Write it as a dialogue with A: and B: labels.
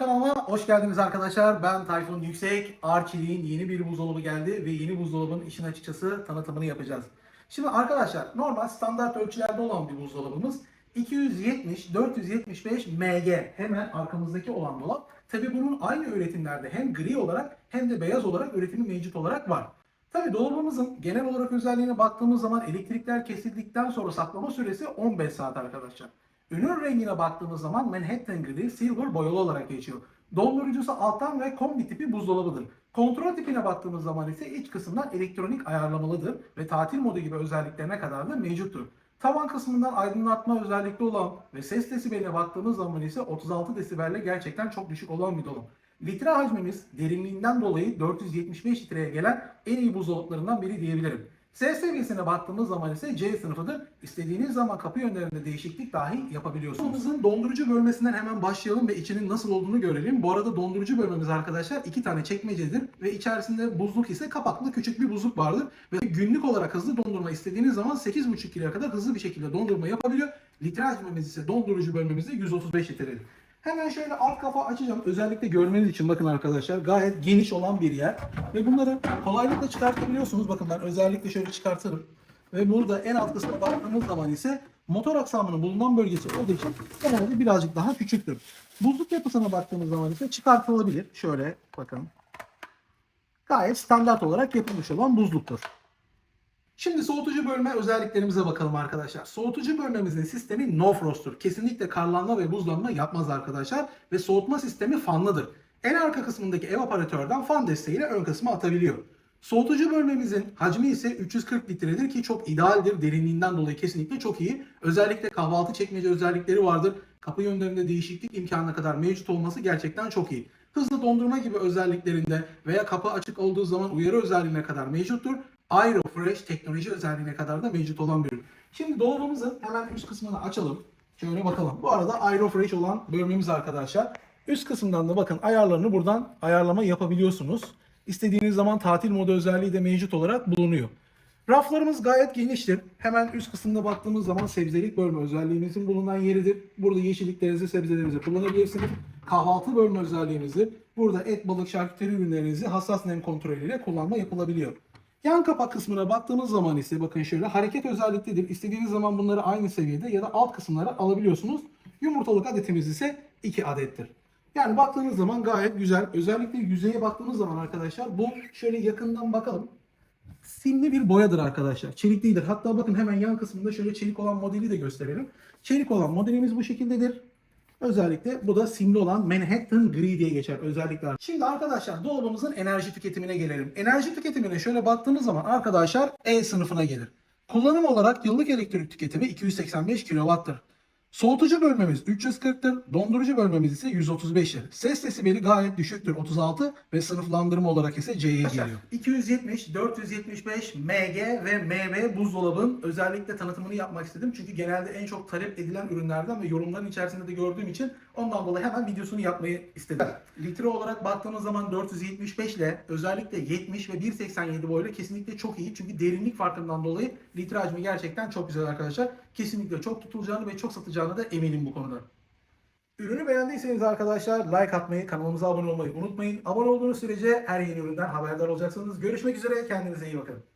A: kanalıma hoş geldiniz arkadaşlar. Ben Tayfun Yüksek. Arçelik'in yeni bir buzdolabı geldi ve yeni buzdolabının işin açıkçası tanıtımını yapacağız. Şimdi arkadaşlar normal standart ölçülerde olan bir buzdolabımız 270-475 MG hemen arkamızdaki olan dolap. Tabi bunun aynı üretimlerde hem gri olarak hem de beyaz olarak üretimi mevcut olarak var. Tabi dolabımızın genel olarak özelliğine baktığımız zaman elektrikler kesildikten sonra saklama süresi 15 saat arkadaşlar. Ürün rengine baktığımız zaman Manhattan Gri Silver boyalı olarak geçiyor. Dondurucusu alttan ve kombi tipi buzdolabıdır. Kontrol tipine baktığımız zaman ise iç kısımdan elektronik ayarlamalıdır ve tatil modu gibi özelliklerine kadar da mevcuttur. Tavan kısmından aydınlatma özellikli olan ve ses desibeline baktığımız zaman ise 36 desibelle gerçekten çok düşük olan bir dolap. Litre hacmimiz derinliğinden dolayı 475 litreye gelen en iyi buzdolaplarından biri diyebilirim. Ses seviyesine baktığımız zaman ise C sınıfıdır. İstediğiniz zaman kapı yönlerinde değişiklik dahi yapabiliyorsunuz. Dolabımızın dondurucu bölmesinden hemen başlayalım ve içinin nasıl olduğunu görelim. Bu arada dondurucu bölmemiz arkadaşlar iki tane çekmecedir ve içerisinde buzluk ise kapaklı küçük bir buzluk vardır. Ve günlük olarak hızlı dondurma istediğiniz zaman 8,5 kiloya kadar hızlı bir şekilde dondurma yapabiliyor. Litre hacmimiz ise dondurucu bölmemizde 135 litredir. Hemen şöyle alt kafa açacağım. Özellikle görmeniz için bakın arkadaşlar gayet geniş olan bir yer. Ve bunları kolaylıkla çıkartabiliyorsunuz. Bakın ben özellikle şöyle çıkartırım. Ve burada en alt kısma baktığımız zaman ise motor aksamının bulunan bölgesi olduğu için genelde birazcık daha küçüktür. Buzluk yapısına baktığımız zaman ise çıkartılabilir. Şöyle bakın. Gayet standart olarak yapılmış olan buzluktur. Şimdi soğutucu bölme özelliklerimize bakalım arkadaşlar. Soğutucu bölmemizin sistemi no frost'tur. Kesinlikle karlanma ve buzlanma yapmaz arkadaşlar. Ve soğutma sistemi fanlıdır. En arka kısmındaki evaporatörden fan desteğiyle ön kısma atabiliyor. Soğutucu bölmemizin hacmi ise 340 litredir ki çok idealdir. Derinliğinden dolayı kesinlikle çok iyi. Özellikle kahvaltı çekmece özellikleri vardır. Kapı yönlerinde değişiklik imkanına kadar mevcut olması gerçekten çok iyi. Hızlı dondurma gibi özelliklerinde veya kapı açık olduğu zaman uyarı özelliğine kadar mevcuttur. Aerofresh teknoloji özelliğine kadar da mevcut olan bir ürün. Şimdi dolabımızın hemen üst kısmını açalım. Şöyle bakalım. Bu arada Aerofresh olan bölmemiz arkadaşlar. Üst kısımdan da bakın ayarlarını buradan ayarlama yapabiliyorsunuz. İstediğiniz zaman tatil modu özelliği de mevcut olarak bulunuyor. Raflarımız gayet geniştir. Hemen üst kısımda baktığımız zaman sebzelik bölme özelliğimizin bulunan yeridir. Burada yeşilliklerinizi, sebzelerinizi kullanabilirsiniz. Kahvaltı bölme özelliğimizdir. Burada et, balık, şarküteri ürünlerinizi hassas nem kontrolüyle kullanma yapılabiliyor. Yan kapak kısmına baktığımız zaman ise bakın şöyle hareket özelliklidir. İstediğiniz zaman bunları aynı seviyede ya da alt kısımlara alabiliyorsunuz. Yumurtalık adetimiz ise 2 adettir. Yani baktığınız zaman gayet güzel. Özellikle yüzeye baktığımız zaman arkadaşlar bu şöyle yakından bakalım. Simli bir boyadır arkadaşlar. Çelik değildir. Hatta bakın hemen yan kısmında şöyle çelik olan modeli de gösterelim. Çelik olan modelimiz bu şekildedir. Özellikle bu da simli olan Manhattan Gri diye geçer özellikler. Şimdi arkadaşlar dolabımızın enerji tüketimine gelelim. Enerji tüketimine şöyle baktığımız zaman arkadaşlar E sınıfına gelir. Kullanım olarak yıllık elektrik tüketimi 285 kW'tır. Soğutucu bölmemiz 340'tır, dondurucu bölmemiz ise 135'tir. Ses desibeli gayet düşüktür 36 ve sınıflandırma olarak ise C'ye geliyor. 270, 475 MG ve MB buzdolabın özellikle tanıtımını yapmak istedim. Çünkü genelde en çok talep edilen ürünlerden ve yorumların içerisinde de gördüğüm için ondan dolayı hemen videosunu yapmayı istedim. Litre olarak baktığımız zaman 475 ile özellikle 70 ve 1.87 boyuyla kesinlikle çok iyi. Çünkü derinlik farkından dolayı litre hacmi gerçekten çok güzel arkadaşlar. Kesinlikle çok tutulacağını ve çok satacağını da eminim bu konuda. Ürünü beğendiyseniz arkadaşlar like atmayı, kanalımıza abone olmayı unutmayın. Abone olduğunuz sürece her yeni üründen haberdar olacaksınız. Görüşmek üzere, kendinize iyi bakın.